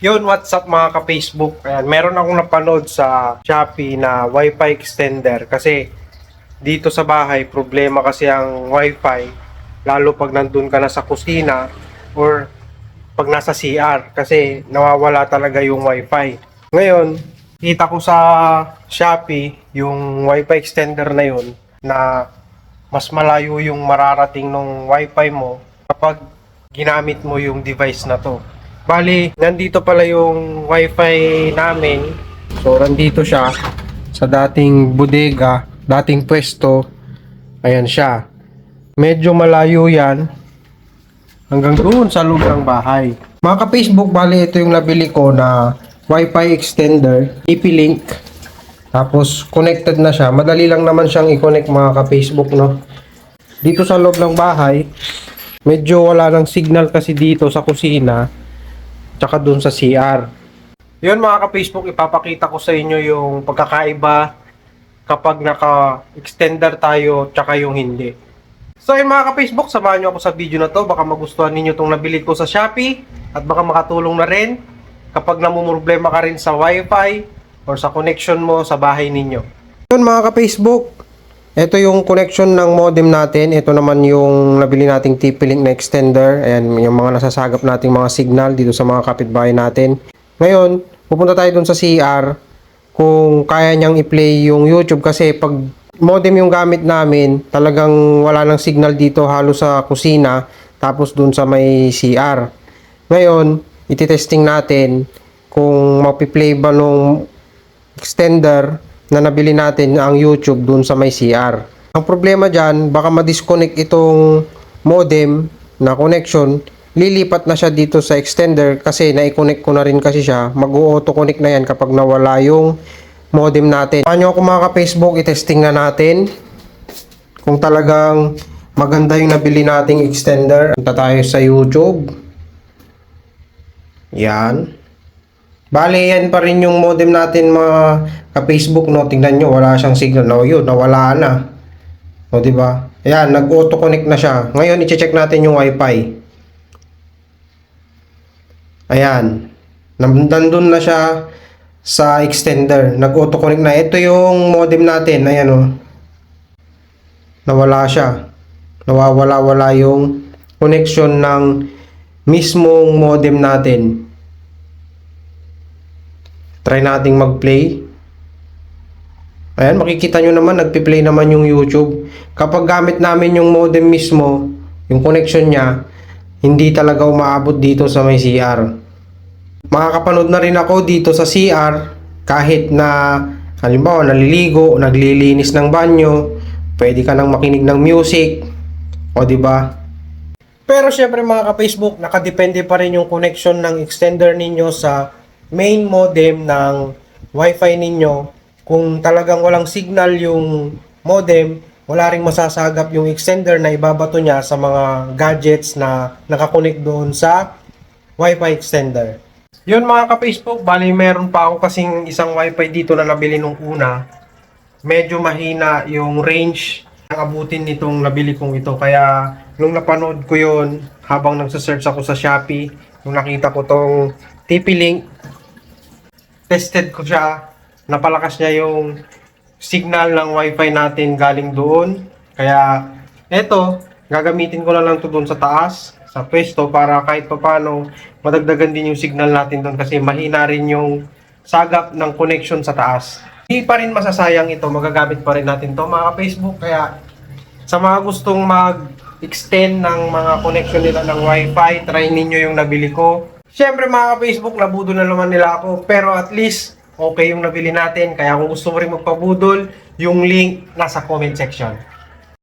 Yun, what's up mga ka-Facebook? Ayan, meron akong napanood sa Shopee na Wi-Fi extender kasi dito sa bahay, problema kasi ang Wi-Fi lalo pag nandun ka na sa kusina or pag nasa CR kasi nawawala talaga yung Wi-Fi. Ngayon, kita ko sa Shopee yung Wi-Fi extender na yun na mas malayo yung mararating ng Wi-Fi mo kapag ginamit mo yung device na to. Bali, nandito pala yung wifi namin. So, nandito siya sa dating bodega, dating pwesto. Ayan siya. Medyo malayo yan. Hanggang doon sa loob ng bahay. Mga ka-Facebook, bali ito yung nabili ko na wifi extender, IP-Link. Tapos, connected na siya. Madali lang naman siyang i-connect mga ka-Facebook, no? Dito sa loob ng bahay, medyo wala ng signal kasi dito sa kusina tsaka dun sa CR. Yun mga ka-Facebook, ipapakita ko sa inyo yung pagkakaiba kapag naka-extender tayo tsaka yung hindi. So yun mga ka-Facebook, samahan nyo ako sa video na to. Baka magustuhan ninyo itong nabili ko sa Shopee at baka makatulong na rin kapag namumroblema ka rin sa Wi-Fi or sa connection mo sa bahay ninyo. Yun mga ka-Facebook, ito yung connection ng modem natin. Ito naman yung nabili nating TP-Link na extender. Ayan, yung mga nasasagap nating mga signal dito sa mga kapitbahay natin. Ngayon, pupunta tayo dun sa CR kung kaya niyang i-play yung YouTube kasi pag modem yung gamit namin, talagang wala ng signal dito halos sa kusina tapos dun sa may CR. Ngayon, ititesting natin kung mapiplay ba nung extender na nabili natin ang YouTube dun sa may CR. Ang problema dyan, baka ma-disconnect itong modem na connection, lilipat na siya dito sa extender kasi na-connect ko na rin kasi siya. Mag-auto-connect na yan kapag nawala yung modem natin. Paano ako mga ka-Facebook, itesting na natin kung talagang maganda yung nabili nating extender. Punta tayo sa YouTube. Yan. Bale, yan pa rin yung modem natin mga ka-Facebook, no? Tingnan nyo, wala siyang signal. No, yun, nawala na. O, di ba? Ayan, nag-auto-connect na siya. Ngayon, i-check natin yung Wi-Fi. Ayan. Nandun na siya sa extender. Nag-auto-connect na. Ito yung modem natin. Ayan, o. Nawala siya. Nawawala-wala yung connection ng mismong modem natin. Try nating mag-play. Ayan, makikita nyo naman, nagpi-play naman yung YouTube. Kapag gamit namin yung modem mismo, yung connection niya, hindi talaga umaabot dito sa may CR. Makakapanood na rin ako dito sa CR kahit na halimbawa naliligo, naglilinis ng banyo, pwede ka nang makinig ng music, o di ba? Pero syempre mga ka-Facebook, nakadepende pa rin yung connection ng extender ninyo sa main modem ng Wi-Fi ninyo. Kung talagang walang signal yung modem, wala ring masasagap yung extender na ibabato niya sa mga gadgets na nakakonect doon sa Wi-Fi extender. Yun mga ka-Facebook, bali meron pa ako kasing isang Wi-Fi dito na nabili nung una. Medyo mahina yung range ng abutin nitong nabili kong ito. Kaya nung napanood ko yun, habang nagsasearch ako sa Shopee, nung nakita ko tong TP-Link, tested ko siya, napalakas niya yung signal ng wifi natin galing doon. Kaya, eto, gagamitin ko na lang to doon sa taas, sa pwesto, para kahit papano, madagdagan din yung signal natin doon kasi mahina rin yung sagap ng connection sa taas. Hindi pa rin masasayang ito, magagamit pa rin natin to mga Facebook. Kaya, sa mga gustong mag-extend ng mga connection nila ng wifi, try ninyo yung nabili ko. Siyempre mga ka-Facebook, nabudol na naman nila ako. Pero at least, okay yung nabili natin. Kaya kung gusto mo rin magpabudol, yung link nasa comment section.